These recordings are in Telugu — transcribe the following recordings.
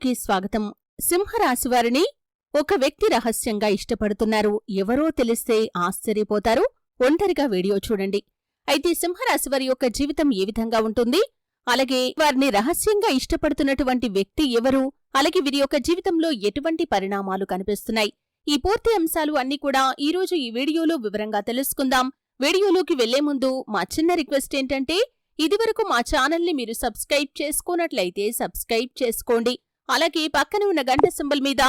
వీడియోకి స్వాగతం. సింహరాశివారిని ఒక వ్యక్తి రహస్యంగా ఇష్టపడుతున్నారు. ఎవరో తెలిస్తే ఆశ్చర్యపోతారు. ఒంటరిగా వీడియో చూడండి. అయితే సింహరాశివారి యొక్క జీవితం ఏ విధంగా ఉంటుంది? అలాగే వారిని రహస్యంగా ఇష్టపడుతున్నటువంటి వ్యక్తి ఎవరు? అలాగే వీరి యొక్క జీవితంలో ఎటువంటి పరిణామాలు కనిపిస్తున్నాయి? ఈ పూర్తి అంశాలు అన్ని కూడా ఈ రోజు ఈ వీడియోలో వివరంగా తెలుసుకుందాం. వీడియోలోకి వెళ్ళే ముందు మా చిన్న రిక్వెస్ట్ ఏంటంటే ఇదివరకు మా ఛానల్ని మీరు సబ్స్క్రైబ్ చేసుకోనట్లయితే సబ్స్క్రైబ్ చేసుకోండి. అలాగే పక్కన ఉన్న గంట సింబల్ మీద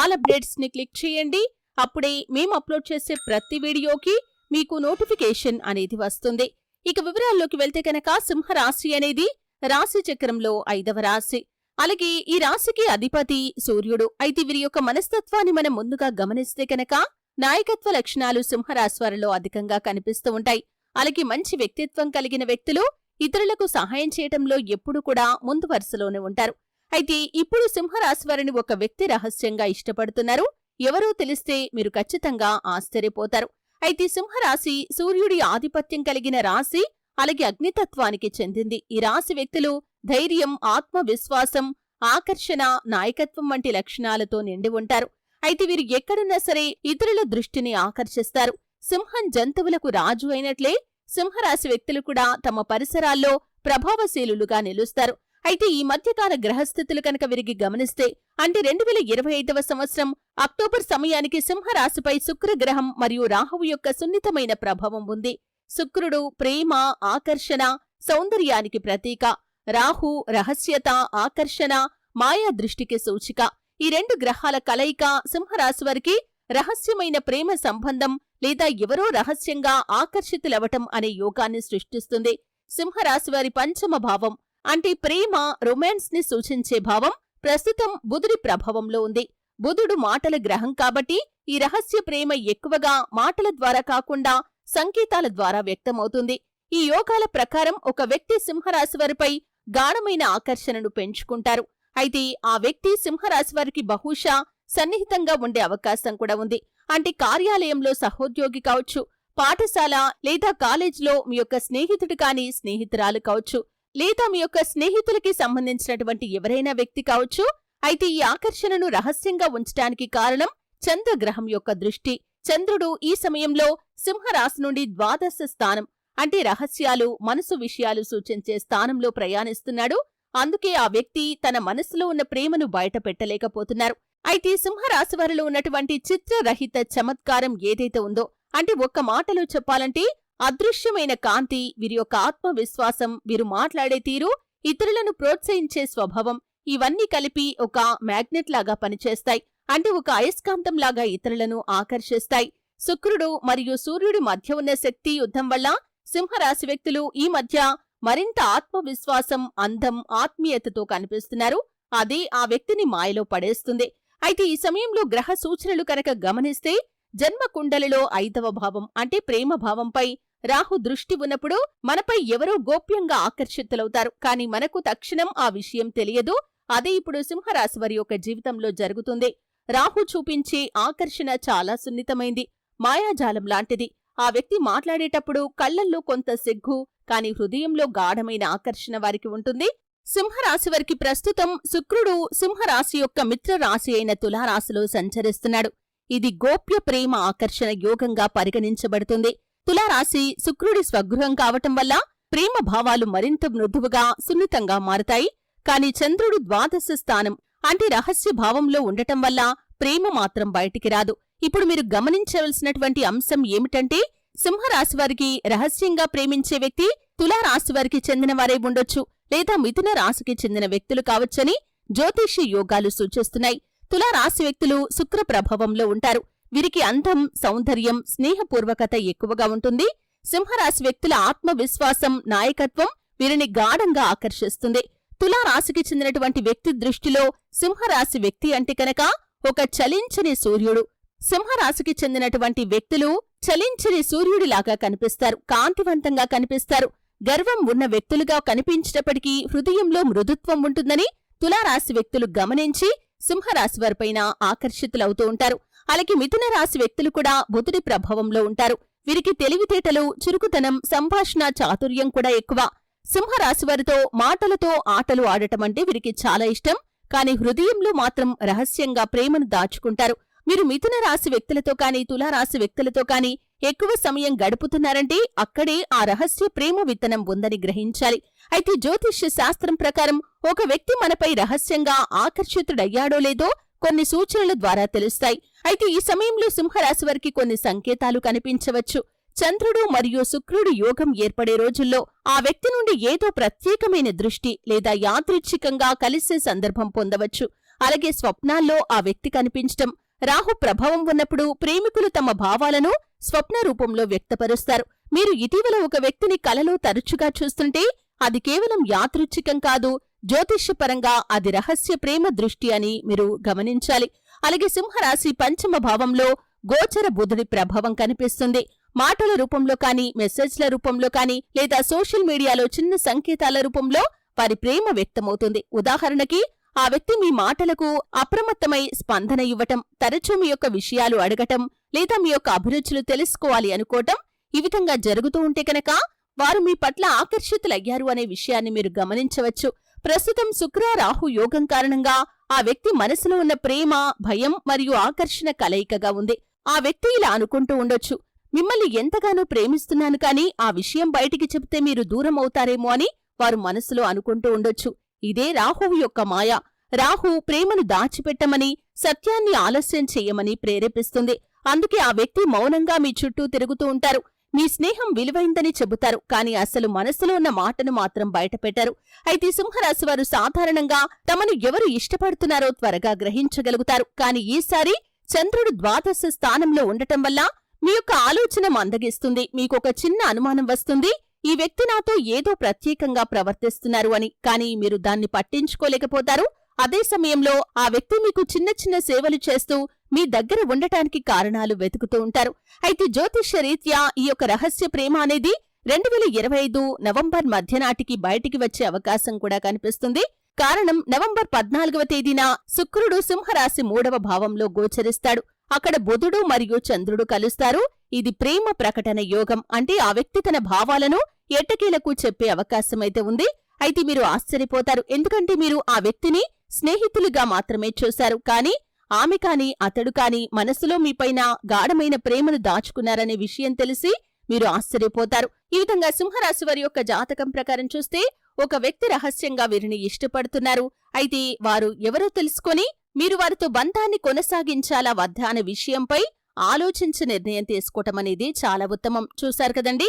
ఆల్ అప్డేట్స్ని క్లిక్ చేయండి. అప్పుడే మేము అప్లోడ్ చేసే ప్రతి వీడియోకి మీకు నోటిఫికేషన్ అనేది వస్తుంది. ఇక వివరాల్లోకి వెళ్తే కనుక సింహరాశి అనేది రాశి చక్రంలో ఐదవ రాశి. అలాగే ఈ రాశికి అధిపతి సూర్యుడు. అయితే వీరి యొక్క మనస్తత్వాన్ని మనం ముందుగా గమనిస్తే కనుక నాయకత్వ లక్షణాలు సింహరాశి వారిలో అధికంగా కనిపిస్తూ ఉంటాయి. అలాగే మంచి వ్యక్తిత్వం కలిగిన వ్యక్తులు ఇతరులకు సహాయం చేయటంలో ఎప్పుడు కూడా ముందు వరుసలోనే ఉంటారు. అయితే ఇప్పుడు సింహరాశి వారిని ఒక వ్యక్తి రహస్యంగా ఇష్టపడుతున్నారు. ఎవరో తెలిస్తే మీరు ఖచ్చితంగా ఆశ్చర్యపోతారు. అయితే సింహరాశి సూర్యుడి ఆధిపత్యం కలిగిన రాశి అలాగే అగ్నితత్వానికి చెందింది. ఈ రాశి వ్యక్తులు ధైర్యం ఆత్మవిశ్వాసం ఆకర్షణ నాయకత్వం వంటి లక్షణాలతో నిండి ఉంటారు. అయితే వీరు ఎక్కడున్నా సరే ఇతరుల దృష్టిని ఆకర్షిస్తారు. సింహం జంతువులకు రాజు అయినట్లే సింహరాశి వ్యక్తులు కూడా తమ పరిసరాల్లో ప్రభావశీలులుగా నిలుస్తారు. అయితే ఈ మధ్యకాల గ్రహస్థితులు కనుక విరిగి గమనిస్తే అంటే రెండు వేల ఇరవై ఐదవ సంవత్సరం అక్టోబర్ సమయానికి సింహరాశిపై శుక్రగ్రహం మరియు రాహువు యొక్క సున్నితమైన ప్రభావం ఉంది. శుక్రుడు ప్రేమ ఆకర్షణ సౌందర్యానికి ప్రతీక. రాహు రహస్యత ఆకర్షణ మాయా దృష్టికి సూచిక. ఈ రెండు గ్రహాల కలయిక సింహరాశి వారికి రహస్యమైన ప్రేమ సంబంధం లేదా ఎవరో రహస్యంగా ఆకర్షితులవటం అనే యోగాన్ని సృష్టిస్తుంది. సింహరాశి వారి పంచమ భావం అంటే ప్రేమ రొమాన్స్ని సూచించే భావం ప్రస్తుతం బుధుడి ప్రభావంలో ఉంది. బుధుడు మాటల గ్రహం కాబట్టి ఈ రహస్య ప్రేమ ఎక్కువగా మాటల ద్వారా కాకుండా సంకేతాల ద్వారా వ్యక్తమవుతుంది. ఈ యోగాల ప్రకారం ఒక వ్యక్తి సింహరాశి వారిపై గాఢమైన ఆకర్షణను పెంచుకుంటారు. అయితే ఆ వ్యక్తి సింహరాశి వారికి బహుశా సన్నిహితంగా ఉండే అవకాశం కూడా ఉంది. అంటే కార్యాలయంలో సహోద్యోగి కావచ్చు పాఠశాల లేదా కాలేజీలో మీ యొక్క స్నేహితుడు కాని స్నేహితురాలు కావచ్చు లేదా మీ యొక్క స్నేహితులకి సంబంధించినటువంటి ఎవరైనా వ్యక్తి కావచ్చు అయితే ఈ ఆకర్షణను రహస్యంగా ఉంచటానికి కారణం చంద్రగ్రహం యొక్క దృష్టి. చంద్రుడు ఈ సమయంలో సింహరాశి నుండి ద్వాదశ స్థానం అంటే రహస్యాలు మనసు విషయాలు సూచించే స్థానంలో ప్రయాణిస్తున్నాడు. అందుకే ఆ వ్యక్తి తన మనసులో ఉన్న ప్రేమను బయట పెట్టలేకపోతున్నారు. అయితే సింహరాశి వారిలో ఉన్నటువంటి చిత్రరహిత చమత్కారం ఏదైతే ఉందో అంటే ఒక్క మాటలో చెప్పాలంటే అదృశ్యమైన కాంతి వీరి యొక్క ఆత్మవిశ్వాసం వీరు మాట్లాడే తీరు ఇతరులను ప్రోత్సహించే స్వభావం ఇవన్నీ కలిపి ఒక మ్యాగ్నెట్ లాగా పనిచేస్తాయి. అంటే ఒక అయస్కాంతం లాగా ఇతరులను ఆకర్షిస్తాయి. శుక్రుడు మరియు సూర్యుడి మధ్య ఉన్న శక్తి యుద్ధం వల్ల సింహరాశి వ్యక్తులు ఈ మధ్య మరింత ఆత్మవిశ్వాసం అందం ఆత్మీయతతో కనిపిస్తున్నారు. అదే ఆ వ్యక్తిని మాయలో పడేస్తుంది. అయితే ఈ సమయంలో గ్రహ సూచనలు కనుక గమనిస్తే జన్మకుండలిలో ఐదవ భావం అంటే ప్రేమ భావంపై రాహు దృష్టి ఉన్నప్పుడు మనపై ఎవరో గోప్యంగా ఆకర్షితులవుతారు. కాని మనకు తక్షణం ఆ విషయం తెలియదు. అదే ఇప్పుడు సింహరాశి వారి యొక్క జీవితంలో జరుగుతుంది. రాహు చూపించే ఆకర్షణ చాలా సున్నితమైంది. మాయాజాలం లాంటిది. ఆ వ్యక్తి మాట్లాడేటప్పుడు కళ్ళల్లో కొంత సిగ్గు కాని హృదయంలో గాఢమైన ఆకర్షణ వారికి ఉంటుంది. సింహరాశి వారికి ప్రస్తుతం శుక్రుడు సింహరాశి యొక్క మిత్ర రాశి అయిన తులారాశిలో సంచరిస్తున్నాడు. ఇది గోప్య ప్రేమ ఆకర్షణ యోగంగా పరిగణించబడుతుంది. తులారాశి శుక్రుడి స్వగృహం కావటం వల్ల ప్రేమ భావాలు మరింత మృదువుగా సున్నితంగా మారతాయి. కాని చంద్రుడు ద్వాదశ స్థానం అంటే రహస్య భావంలో ఉండటం వల్ల ప్రేమ మాత్రం బయటికి రాదు. ఇప్పుడు మీరు గమనించవలసినటువంటి అంశం ఏమిటంటే సింహరాశి వారికి రహస్యంగా ప్రేమించే వ్యక్తి తులారాశి వారికి చెందిన వారే ఉండొచ్చు. లేదా మిథున రాశికి చెందిన వ్యక్తులు కావచ్చని జ్యోతిష్య యోగాలు సూచిస్తున్నాయి. తులారాశి వ్యక్తులు శుక్ర ప్రభావంలో ఉంటారు. వీరికి అందం సౌందర్యం స్నేహపూర్వకత ఎక్కువగా ఉంటుంది. సింహరాశి వ్యక్తుల ఆత్మవిశ్వాసం నాయకత్వం వీరిని గాఢంగా ఆకర్షిస్తుంది. తులారాశికి చెందినటువంటి వ్యక్తి దృష్టిలో సింహరాశి వ్యక్తి అంటే కనుక ఒక చలించని సూర్యుడు. సింహరాశికి చెందినటువంటి వ్యక్తులు చలించని సూర్యుడిలాగా కనిపిస్తారు. కాంతివంతంగా కనిపిస్తారు. గర్వం ఉన్న వ్యక్తులుగా కనిపించినప్పటికీ హృదయంలో మృదుత్వం ఉంటుందని తులారాశి వ్యక్తులు గమనించి సింహరాశి వారిపైన ఆకర్షితులవుతూ ఉంటారు. అలాగే మిథున రాశి వ్యక్తులు కూడా బుధుడి ప్రభావంలో ఉంటారు. వీరికి తెలివితేటలు చురుకుతనం సంభాషణ చాతుర్యం కూడా ఎక్కువ. సింహరాశి వారితో మాటలతో ఆటలు ఆడటం అంటే వీరికి చాలా ఇష్టం. కాని హృదయంలో మాత్రం రహస్యంగా ప్రేమను దాచుకుంటారు. మీరు మిథున రాశి వ్యక్తులతో కానీ తులారాశి వ్యక్తులతో కానీ ఎక్కువ సమయం గడుపుతున్నారంటే అక్కడే ఆ రహస్య ప్రేమ విత్తనం ఉందని గ్రహించాలి. అయితే జ్యోతిష్య శాస్త్రం ప్రకారం ఒక వ్యక్తి మనపై రహస్యంగా ఆకర్షితుడయ్యాడో లేదో కొన్ని సూచనల ద్వారా తెలుస్తాయి. అయితే ఈ సమయంలో సింహరాశి వారికి కొన్ని సంకేతాలు కనిపించవచ్చు. చంద్రుడు మరియు శుక్రుడు యోగం ఏర్పడే రోజుల్లో ఆ వ్యక్తి నుండి ఏదో ప్రత్యేకమైన దృష్టి లేదా యాదృచ్ఛికంగా కలిసే సందర్భం పొందవచ్చు. అలాగే స్వప్నాల్లో ఆ వ్యక్తి కనిపించటం రాహు ప్రభావం ఉన్నప్పుడు ప్రేమికులు తమ భావాలను స్వప్న రూపంలో వ్యక్తపరుస్తారు. మీరు ఇటీవల ఒక వ్యక్తిని కలలో తరచుగా చూస్తుంటే అది కేవలం యాదృచ్ఛికం కాదు జ్యోతిష్యపరంగా అది రహస్య ప్రేమ దృష్టి అని మీరు గమనించాలి. అలాగే సింహరాశి పంచమ భావంలో గోచర బుధుడి ప్రభావం కనిపిస్తుంది. మాటల రూపంలో కానీ మెసేజ్ల రూపంలో కానీ లేదా సోషల్ మీడియాలో చిన్న సంకేతాల రూపంలో వారి ప్రేమ వ్యక్తమవుతుంది. ఉదాహరణకి ఆ వ్యక్తి మీ మాటలకు అప్రమత్తమై స్పందన ఇవ్వటం తరచూ మీ యొక్క విషయాలు అడగటం లేదా మీ యొక్క అభిరుచులు తెలుసుకోవాలి అనుకోవటం ఈ విధంగా జరుగుతూ ఉంటే కనుక వారు మీ పట్ల ఆకర్షితులయ్యారు అనే విషయాన్ని మీరు గమనించవచ్చు. ప్రస్తుతం శుక్ర రాహు యోగం కారణంగా ఆ వ్యక్తి మనసులో ఉన్న ప్రేమ భయం మరియు ఆకర్షణ కలయికగా ఉంది. ఆ వ్యక్తి ఇలా అనుకుంటూ ఉండొచ్చు. మిమ్మల్ని ఎంతగానో ప్రేమిస్తున్నాను కానీ ఆ విషయం బయటికి చెబితే మీరు దూరం అవుతారేమో అని వారు మనసులో అనుకుంటూ ఉండొచ్చు. ఇదే రాహువు యొక్క మాయ. రాహు ప్రేమను దాచిపెట్టమని సత్యాన్ని ఆలస్యం చెయ్యమని ప్రేరేపిస్తుంది. అందుకే ఆ వ్యక్తి మౌనంగా మీ చుట్టూ తిరుగుతూ ఉంటారు. మీ స్నేహం విలువైందని చెబుతారు కాని అసలు మనసులో ఉన్న మాటను మాత్రం బయటపెట్టారు. అయితే సింహరాశి వారు సాధారణంగా తమను ఎవరు ఇష్టపడుతున్నారో త్వరగా గ్రహించగలుగుతారు. కాని ఈసారి చంద్రుడు ద్వాదశ స్థానంలో ఉండటం వల్ల మీ యొక్క ఆలోచన మందగిస్తుంది. మీకొక చిన్న అనుమానం వస్తుంది. ఈ వ్యక్తి నాతో ఏదో ప్రత్యేకంగా ప్రవర్తిస్తున్నారు అని కానీ మీరు దాన్ని పట్టించుకోలేకపోతారు. అదే సమయంలో ఆ వ్యక్తి మీకు చిన్న చిన్న సేవలు చేస్తూ మీ దగ్గర ఉండటానికి కారణాలు వెతుకుతూ ఉంటారు. అయితే జ్యోతిష్య రీత్యా ఈ యొక్క రహస్య ప్రేమ అనేది రెండు వేల ఇరవై ఐదు నవంబర్ మధ్యనాటికి బయటికి వచ్చే అవకాశం కూడా కనిపిస్తుంది. కారణం నవంబర్ పద్నాలుగవ తేదీన శుక్రుడు సింహరాశి మూడవ భావంలో గోచరిస్తాడు. అక్కడ బుధుడు మరియు చంద్రుడు కలుస్తారు. ఇది ప్రేమ ప్రకటన యోగం. అంటే ఆ వ్యక్తి తన భావాలను ఎట్టకేలకు చెప్పే అవకాశమైతే ఉంది. అయితే మీరు ఆశ్చర్యపోతారు. ఎందుకంటే మీరు ఆ వ్యక్తిని స్నేహితులుగా మాత్రమే చూశారు. కాని ఆమె కాని అతడు కాని మనసులో మీపైన గాఢమైన ప్రేమను దాచుకున్నారనే విషయం తెలిసి మీరు ఆశ్చర్యపోతారు. ఈ విధంగా సింహరాశి వారి యొక్క జాతకం ప్రకారం చూస్తే ఒక వ్యక్తి రహస్యంగా వీరిని ఇష్టపడుతున్నారు. అయితే వారు ఎవరో తెలుసుకొని మీరు వారితో బంధాన్ని కొనసాగించాలా వద్దా అనే విషయంపై ఆలోచించి నిర్ణయం తీసుకోవటం అనేది చాలా ఉత్తమం. చూశారు కదండి?